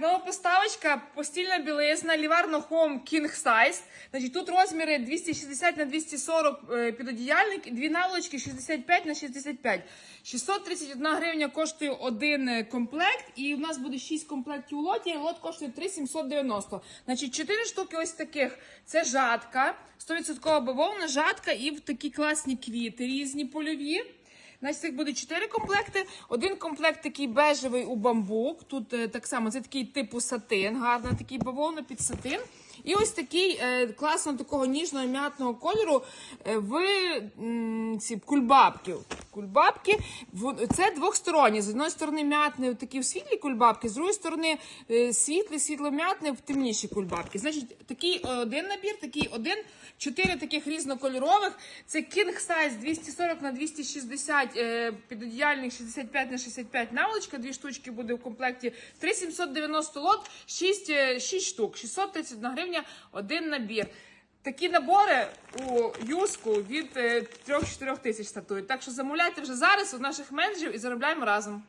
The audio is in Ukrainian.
Так, нова поставочка, постільна білизна, Livarno Home King Size. Значить, тут розміри 260 на 240 е, підодіяльник, дві наволочки 65 на 65. 631 гривня коштує один е, комплект, і у нас буде 6 комплектів у лоті, і лот коштує 3790. Значить, 4 штуки ось таких. Це жатка, 100% бавовна, жатка і в такі класні квіти різні польові. Значить, цих буде 4 комплекти. Один комплект такий бежевий у бамбук. Тут е, так само це такий типу сатин, гарна такий бавовна під сатин. І ось такий е, класно такого ніжного м'ятного кольору е, в ці кульбабки. Кульбабки це двохсторонні. З одної сторони м'ятний такі світлі кульбабки, з другої сторони е, світлі, світло-м'ятний в темніші кульбабки. Значить, такий один набір, такий один, чотири таких різнокольорових. Це King Size 240 на 260 е, підодіяльник 65 на 65 наволочка. Дві штучки буде в комплекті. 3790 лот, 6, 6 штук, 631 гривня, один набір. Такі набори у юску від е, 3-4 тисяч стартують. Так що замовляйте вже зараз у наших менеджерів і заробляємо разом.